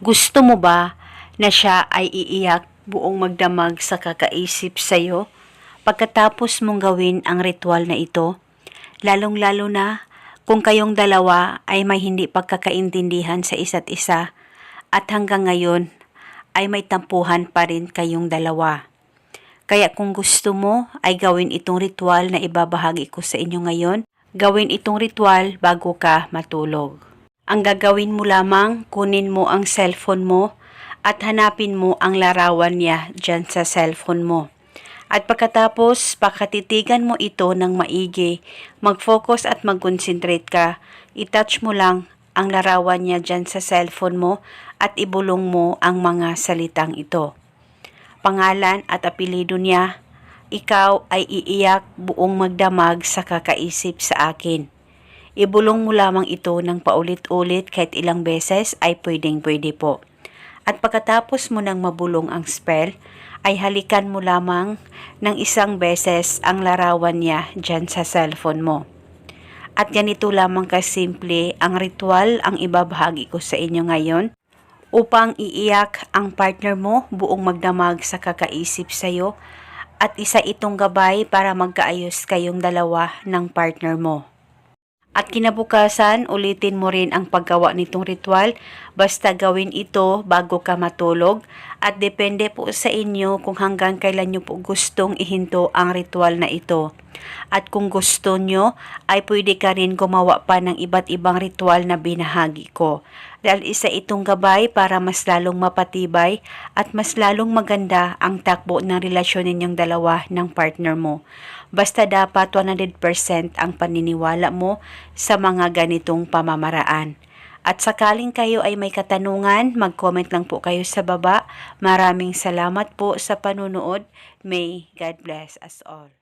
Gusto mo ba na siya ay iiyak buong magdamag sa kakaisip sa'yo pagkatapos mong gawin ang ritual na ito? Lalong-lalo na kung kayong dalawa ay may hindi pagkakaintindihan sa isa't isa at hanggang ngayon ay may tampuhan pa rin kayong dalawa. Kaya kung gusto mo ay gawin itong ritual na ibabahagi ko sa inyo ngayon, gawin itong ritual bago ka matulog. Ang gagawin mo lamang, kunin mo ang cellphone mo at hanapin mo ang larawan niya dyan sa cellphone mo. At pagkatapos, pakatitigan mo ito ng maigi, mag-focus at mag-concentrate ka, itouch mo lang ang larawan niya dyan sa cellphone mo at ibulong mo ang mga salitang ito. Pangalan at apelido niya, ikaw ay iiyak buong magdamag sa kakaisip sa akin. Ibulong mo lamang ito ng paulit-ulit kahit ilang beses ay pwedeng-pwede po. At pagkatapos mo nang mabulong ang spell, ay halikan mo lamang ng isang beses ang larawan niya dyan sa cellphone mo. At ganito lamang kasimple ang ritual ang ibabahagi ko sa inyo ngayon upang iiyak ang partner mo buong magdamag sa kakaisip sa'yo at isa itong gabay para magkaayos kayong dalawa ng partner mo. At kinabukasan, ulitin mo rin ang paggawa nitong ritual basta gawin ito bago ka matulog at depende po sa inyo kung hanggang kailan nyo po gustong ihinto ang ritual na ito. At kung gusto nyo, ay pwede ka rin gumawa pa ng iba't ibang ritual na binahagi ko. Dahil isa itong gabay para mas lalong mapatibay at mas lalong maganda ang takbo ng relasyon ninyong dalawa ng partner mo. Basta dapat 100% ang paniniwala mo sa mga ganitong pamamaraan. At sakaling kayo ay may katanungan, mag-comment lang po kayo sa baba. Maraming salamat po sa panunood. May God bless us all.